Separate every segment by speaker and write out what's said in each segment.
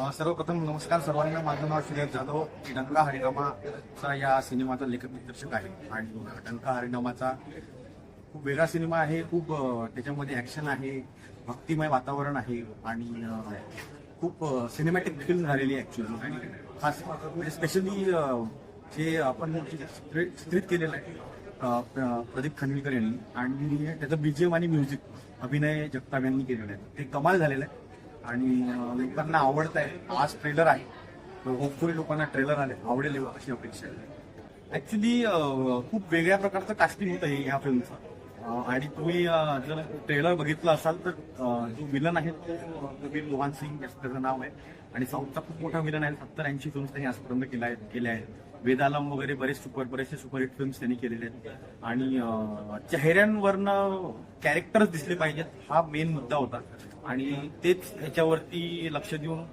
Speaker 1: सर्वप्रथम नमस्कार सर्वांना. माझं नाव श्रेयस जाधव. डंका हरिनामाचा या सिनेमाचा लेखक दिग्दर्शक आहे. आणि डंका हरिनामाचा खूप वेगळा सिनेमा आहे. खूप त्याच्यामध्ये ॲक्शन आहे. भक्तिमय वातावरण आहे. आणि खूप सिनेमॅटिक फिल्म झालेली आहे ॲक्च्युली आणि खास म्हणजे स्पेशली जे आपण चित्रित केलेलं आहे प्र- प्रदीप खनविलकर यांनी. आणि त्याचं बीजीएम आणि म्युझिक अभिनय जगताप यांनी केलेलं आहे. ते कमाल झालेलं आहे. आणि लोकांना आवडत आहे आज ट्रेलर आहे. होपफुली लोकांना ट्रेलर आले. आवडेल अशी अपेक्षा आहे. ऍक्च्युली खूप वेगळ्या प्रकारचं कास्टिंग होतं ह्या फिल्मचं आणि तुम्ही जर ट्रेलर बघितलं असाल तर जो विलन आहे तो कबीर मोहन सिंग त्याचं नाव आहे. आणि साऊथचा खूप मोठा विलन आहे. सत्तर ऐंशी फिल्म्स त्यांनी आजपर्यंत केल्या केल्या आहेत. वेदालम वगैरे बरेच सुपर बरेचसे सुपरहिट फिल्म्स त्यांनी केलेले आहेत. आणि चेहऱ्यांवरनं कॅरेक्टर्स दिसले पाहिजेत हा मेन मुद्दा होता. आणि तेच ह्याच्यावरती लक्ष देऊन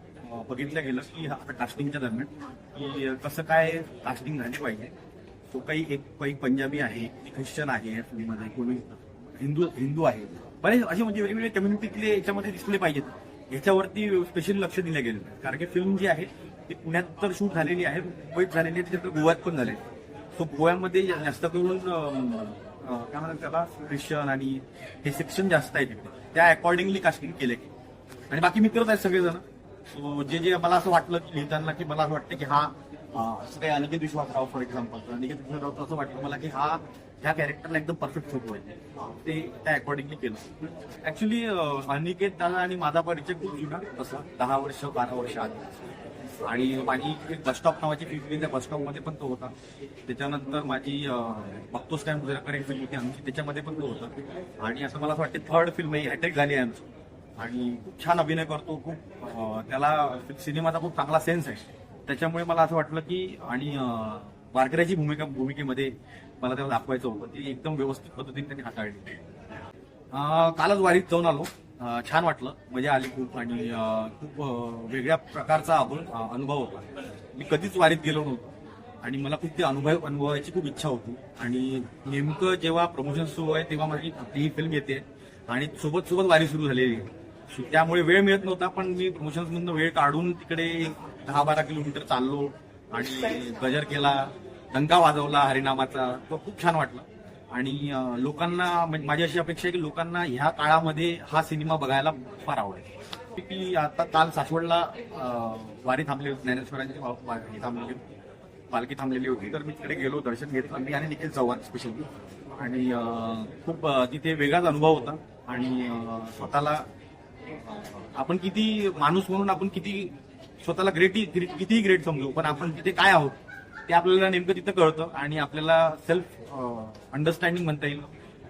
Speaker 1: बघितलं गेलं की आता कास्टिंगच्या दरम्यान की कसं काय कास्टिंग झाली पाहिजे. तो काही एक काही पंजाबी आहे ख्रिश्चन आहे या फिल्ममध्ये कोणी हिंदू हिंदू आहे. बरेच असे म्हणजे वेगवेगळे कम्युनिटीतले याच्यामध्ये दिसले पाहिजेत. याच्यावरती स्पेशल लक्ष दिलं गेलं आहे. कारण की फिल्म जी आहे ती पुण्यात तर शूट झालेली आहे मुंबईत झालेली आहे त्याच्यात गोव्यात पण झाले सो गोव्यामध्ये जास्त करून काय म्हणतात त्याला क्रिश्चन आणि हे सेक्शन जास्त आहे तिथे. त्या अकॉर्डिंगली कास्टिंग केले आणि बाकी मित्रच आहेत सगळेजण. सो जे जे मला असं वाटलं की लिहिताना की मला असं वाटतं की हा असं काही अनिकेत विश्वासराव फॉर एक्झाम्पल अनिकेत विश्वासराव असं वाटलं मला की हा ह्या कॅरेक्टरला एकदम परफेक्ट होतो आहे ते त्या अकॉर्डिंगली केलं. ऍक्च्युली अनिकेत दादा आणि माझा परिचय खूप जुना तसा दहा वर्ष बारा वर्ष आधी. आणि माझी एक बसस्टॉप नावाची फिल्म त्या बसस्टॉपमध्ये पण तो होता. त्याच्यानंतर माझी बघतोच बघतोस काय मुजराकर फिल्म होती आमची त्याच्यामध्ये पण तो होता. आणि असं मला असं वाटतं थर्ड फिल्म ही हॅट्रिक झाली आहे आमची. आणि खूप छान अभिनय करतो खूप त्याला सिनेमाचा खूप चांगला सेन्स आहे. त्याच्यामुळे मला असं वाटलं की आणि वारकऱ्याची भूमिका भूमिकेमध्ये मला त्याला दाखवायचं होतं. ती एकदम व्यवस्थित पद्धतीने त्यांनी हाताळली. कालच वारीत जाऊन आलो. छान वाटलं. मजा आली खूप आणि खूप वेगळ्या प्रकारचा अनुभव होता. मी कधीच वारीत गेलो नव्हतो. आणि मला खूप ते अनुभव अनुभवायची खूप इच्छा होती. आणि नेमकं जेव्हा प्रमोशन सुरू आहे तेव्हा माझी ही फिल्म येते. आणि सोबत सोबत वारी सुरू झालेली आहे. त्यामुळे वेळ मिळत नव्हता पण मी प्रमोशन्समधून वेळ काढून तिकडे दहा बारा किलोमीटर चाललो आणि गजर केला दंगा वाजवला हरिनामाचा. तो खूप छान वाटला. आणि लोकांना म्हणजे माझी अशी अपेक्षा आहे की लोकांना ह्या काळामध्ये हा सिनेमा बघायला फार आवडेल. की आता काल सासवडला वारी थांबली होती. ज्ञानेश्वरांची वारी थांबलेली होती. पालखी थांबलेली होती. तर मी तिकडे गेलो दर्शन घेतलं. मी आणि निखिल चव्हाण स्पेशली आणि खूप तिथे वेगळाच अनुभव होता. आणि स्वतःला आपण किती माणूस म्हणून आपण किती स्वतःला ग्रेट कितीही ग्रेट समजू पण आपण तिथे काय आहोत ते आपल्याला नेमकं तिथं कळतं आणि आपल्याला सेल्फ अंडरस्टँडिंग म्हणता येईल.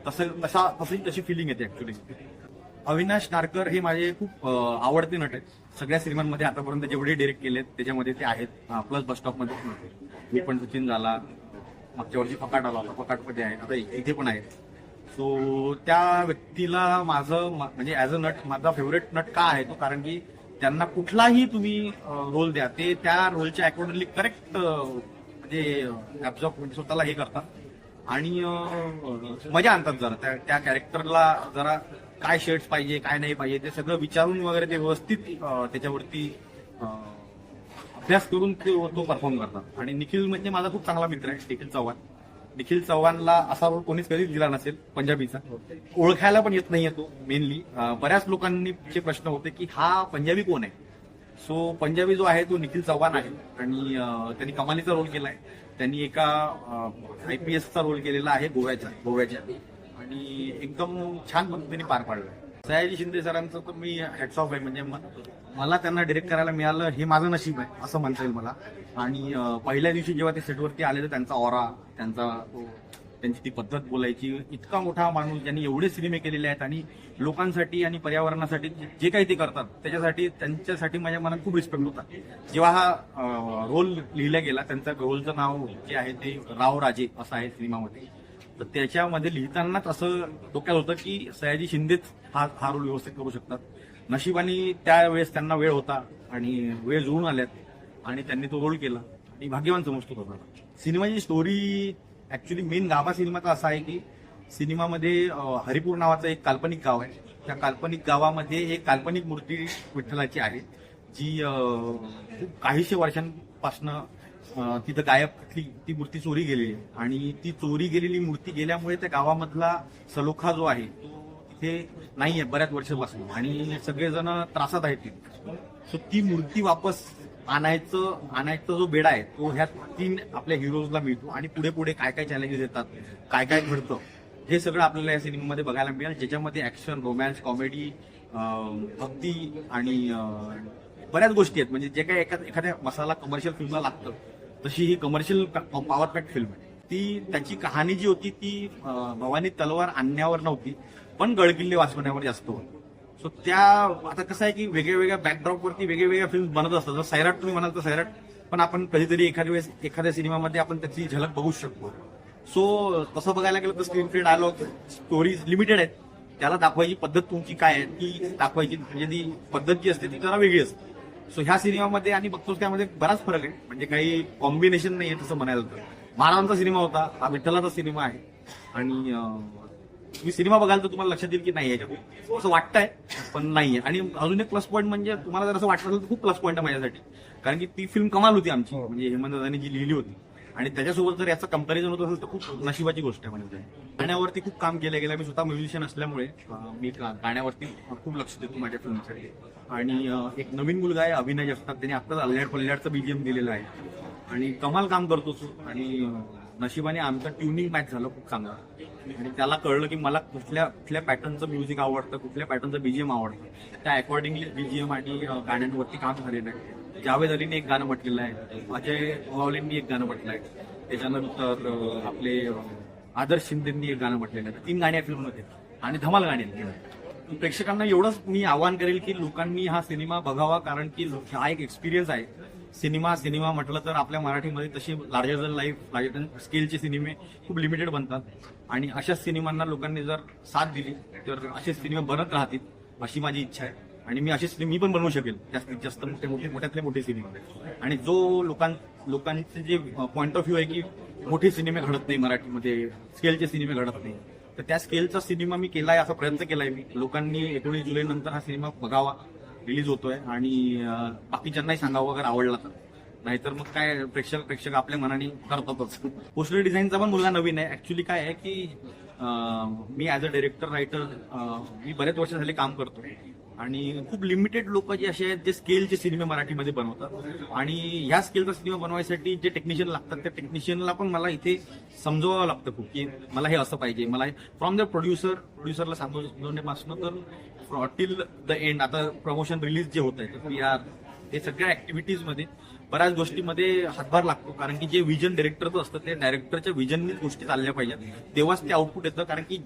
Speaker 1: तसं तसा तशी तशी फिलिंग येते ऍक्च्युली अविनाश नारकर हे माझे खूप आवडते नट आहेत. सगळ्या सिनेमांमध्ये आतापर्यंत जेवढे डिरेक्ट केलेत त्याच्यामध्ये ते आहेत. प्लस बस स्टॉपमध्ये पण मी पण सचिन झाला. मागच्या वर्षी फकाट आला होता. फकाटमध्ये आहे. आता इथे पण आहे सो त्या व्यक्तीला माझं म्हणजे ऍज अ नट माझा फेवरेट नट का आहे तो? कारण की त्यांना कुठलाही तुम्ही रोल द्या ते त्या रोलच्या अकॉर्डिंगली करेक्ट म्हणजे ऍब्झॉर्ब म्हणजे स्वतःला हे करतात. आणि मजा आणतात जरा त्या त्या कॅरेक्टरला जरा काय शेड्स पाहिजे काय नाही पाहिजे ते सगळं विचारून वगैरे ते व्यवस्थित त्याच्यावरती अभ्यास करून ते तो परफॉर्म करतात. आणि निखिल म्हणजे माझा खूप चांगला मित्र आहे निखिल चव्हाण. निखिल चव्हाणला असा रोल कोणीच कधीच दिला नसेल पंजाबीचा. ओळखायला पण येत नाहीये तो मेनली बऱ्याच लोकांनी चे प्रश्न होते की हा पंजाबी कोण आहे? सो पंजाबी जो आहे तो निखिल चव्हाण आहे. आणि त्यांनी कमालीचा रोल केलाय. त्यांनी एका आय पी एसचा रोल केलेला आहे गोव्याच्या गोव्याच्या. आणि एकदम छान पद्धतीने पार पाडलाय. सयाजी शिंदे सरांचं तर मी हॅट्स ऑफ आहे. म्हणजे मला त्यांना डिरेक्ट करायला मिळालं हे माझं नशीब आहे असं म्हणता येईल मला. आणि पहिल्या दिवशी जेव्हा ते सेटवरती आले तर त्यांचा ऑरा त्यांचा त्यांची ती पद्धत बोलायची इतका मोठा माणूस ज्यांनी एवढे सिनेमे केलेले आहेत आणि लोकांसाठी आणि पर्यावरणासाठी जे- जे काही ते करतात त्याच्यासाठी त्यांच्यासाठी माझ्या मनात खूप रिस्पेक्ट होता. जेव्हा हा रोल लिहिला गेला त्यांचा रोलचं नाव जे आहे ते राव राजे असं आहे सिनेमामध्ये. तर त्याच्यामध्ये लिहितानाच असं डोक्यात होतं की सयाजी शिंदेच हा हा रोल व्यवस्थित करू शकतात. नशिबाने त्यावेळेस त्यांना वेळ होता आणि वेळ जुळून आल्यात आणि त्यांनी तो रोल केला. आणि भाग्यवान समजतो स्वतःला सिनेमाची स्टोरी ऍक्च्युली मेन गाभा सिनेमाचा असा आहे की सिनेमामध्ये हरिपूर नावाचं एक काल्पनिक गाव आहे. त्या काल्पनिक गावामध्ये एक काल्पनिक मूर्ती विठ्ठलाची आहे जी खूप काहीशे वर्षांपासनं तिथं गायब ती ती मूर्ती चोरी गेलेली आणि ती चोरी गेलेली मूर्ती गेल्यामुळे त्या गावामधला सलोखा जो आहे तो तिथे नाहीये बऱ्याच वर्षापासून. आणि सगळेजण त्रासात आहेत तिथे. सो ती मूर्ती वापस आणायचं आणायचा जो बेडा आहे तो ह्या तीन आपल्या हिरोजला मिळतो. आणि पुढे पुढे काय काय चॅलेंजेस येतात काय काय घडतं हे सगळं आपल्याला या सिनेमामध्ये बघायला मिळेल ज्याच्यामध्ये ऍक्शन रोमॅन्स कॉमेडी भक्ती आणि बऱ्याच गोष्टी आहेत. म्हणजे जे काही एका एखाद्या मसाला कमर्शियल फिल्मला लागतं तशी ही कमर्शियल पॉवर पॅक फिल्म आहे. ती त्याची कहाणी जी होती ती भवानी तलवार आणण्यावर नव्हती पण गडकिल्ले वाचवण्यावर जास्त होती. सो त्या आता कसं आहे की वेगळ्या वेगळ्या बॅकड्रॉपवरती वेगळ्या वेगळ्या फिल्म बनत असतात. जर सैराट तुम्ही म्हणाल तर सैराट पण आपण कधीतरी एखाद्या वेळेस एखाद्या सिनेमामध्ये आपण त्याची झलक बघू शकतो. सो तसं बघायला गेलं तर screenplay dialogue stories limited आहेत. त्याला दाखवायची पद्धत तुमची काय आहे? ती दाखवायची म्हणजे ती पद्धत जी असते ती जरा वेगळी असते. सो ह्या सिनेमामध्ये आणि बघतोच त्यामध्ये बराच फरक आहे. म्हणजे काही कॉम्बिनेशन नाही आहे तसं म्हणायला तर. महाराजांचा सिनेमा होता हा विठ्ठलाचा सिनेमा आहे. आणि तुम्ही सिनेमा बघाल तर तुम्हाला लक्षात येईल की नाही याच्यात असं वाटतंय पण नाहीये आणि अजून एक प्लस पॉईंट म्हणजे तुम्हाला जर असं वाटत असेल तर खूप प्लस पॉईंट आहे माझ्यासाठी. कारण की ती फिल्म कमाल होती आमची. म्हणजे हेमंत दादानी जी लिहिली होती. आणि त्याच्यासोबत जर याचं कंपॅरिझन होत असेल तर खूप नशिबाची गोष्ट आहे म्हणजे. गाण्यावरती खूप काम केलं गेलं. मी स्वतः म्युझिशियन असल्यामुळे मी गाण्यावरती खूप लक्ष देतो माझ्या फिल्मसाठी आणि एक नवीन मुलगा आहे अभिनय जगताप त्याने आत्ताच अल्ल्याड पल्ल्याडचं बीजीएम दिलेलं आहे. आणि कमाल काम करतो आणि नशिबाने आमचं ट्युनिंग मॅच झालं खूप चांगलं. आणि त्याला कळलं की मला कुठल्या कुठल्या पॅटर्नचं म्युझिक आवडतं कुठल्या पॅटर्नचं बीजीएम आवडतं. त्या अकॉर्डिंगली बीजीएम आणि गाण्यांवरती काम झालेलं आहे. जावेद अलीने एक गाणं म्हटलेलं आहे. अजय ओवालेंनी एक गाणं म्हटलं आहे. त्याच्यानंतर आपले आदर्श शिंदेंनी एक गाणं म्हटलेलं आहे. तीन गाणी फिल्ममध्ये. आणि धमाल गाणी आहेत. प्रेक्षकांना एवढंच मी आवाहन करेल की लोकांनी हा सिनेमा बघावा कारण की हा एक एक्सपिरियन्स आहे. सिनेमा सिनेमा म्हटलं तर आपल्या मराठीमध्ये तसे larger than life larger than स्केलचे सिनेमे खूप लिमिटेड बनतात. आणि अशाच सिनेमांना लोकांनी जर साथ दिली तर असे सिनेमे बनत राहतील अशी माझी इच्छा आहे. आणि मी अशी सिनेमे मी पण बनवू शकेल. जास्तीत जास्त मोठे मोठे मोठ्यातले मोठे सिनेमे आणि जो लोकां लोकांचे जे पॉईंट ऑफ व्ह्यू आहे की मोठे सिनेमे घडत नाही मराठीमध्ये स्केलचे सिनेमे घडत नाही. तर त्या स्केलचा सिनेमा मी केलाय असा प्रयत्न केलाय मी. लोकांनी एकोणीस जुलै नंतर हा सिनेमा बघावा रिलीज होतोय. आणि बाकीच्यांनाही सांगावं वगैरे आवडला तर. नाहीतर मग काय प्रेक्षक प्रेक्षक आपल्या मनाने करतातच. पोस्टर डिझाईनचा पण मुलगा नवीन आहे. ऍक्च्युली काय आहे की मी ऍज अ डायरेक्टर रायटर मी बरेच वर्ष झाले काम करतो आणि खूप लिमिटेड लोक जे असे आहेत जे स्केलचे सिनेमे मराठीमध्ये बनवतात. आणि ह्या स्केलचा सिनेमा बनवायसाठी जे टेक्निशियन लागतात त्या टेक्निशियनला पण मला इथे समजवावं लागतं खूप की मला हे असं पाहिजे. मला फ्रॉम द प्रोड्युसर प्रोड्युसरला समजवण्यापासून तर टिल द एंड आता प्रमोशन रिलीज जे होत आहे पी आर हे सगळ्या ऍक्टिव्हिटीजमध्ये बऱ्याच गोष्टीमध्ये हातभार लागतो. कारण की जे विजन डिरेक्टरचं असतं ते डायरेक्टरच्या विजननीच गोष्टी चालल्या पाहिजेत. तेव्हाच ते आउटपुट येतं. कारण की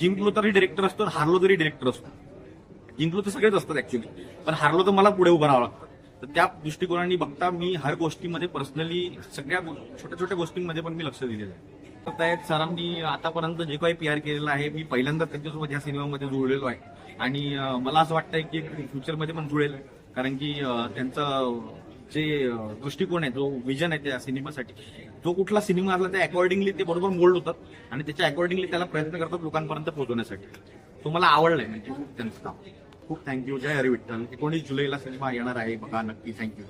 Speaker 1: जिंकलो तरी डिरेक्टर असतो हारलो तरी डिरेक्टर असतो. जिंकलो तर सगळेच असतात ऍक्च्युली पण हारलो तर मला पुढे उभं राहावं लागतं. तर त्या दृष्टिकोनाने बघता मी हर गोष्टीमध्ये पर्सनली सगळ्या छोट्या छोट्या गोष्टींमध्ये पण मी लक्ष दिलेलं आहे. तर त्या सरांनी आतापर्यंत जे काही पी आर केलेलं आहे मी पहिल्यांदा त्यांच्यासोबत या सिनेमामध्ये जुळलेलो आहे. आणि मला असं वाटतंय की फ्युचरमध्ये पण जुळेल. कारण की त्यांचं जे दृष्टिकोन आहे जो विजन आहे त्या सिनेमासाठी जो कुठला सिनेमा असला त्या अकॉर्डिंगली ते बरोबर मोल्ड होतात. आणि त्याच्या अकॉर्डिंगली त्याला प्रयत्न करतात लोकांपर्यंत पोहोचवण्यासाठी. तो मला आवडलाय म्हणजे त्यांचं काम खूप थँक्यू जय हरी विठ्ठल. एकोणीस जुलैला सिनेमा येणार आहे. बघा नक्की थँक्यू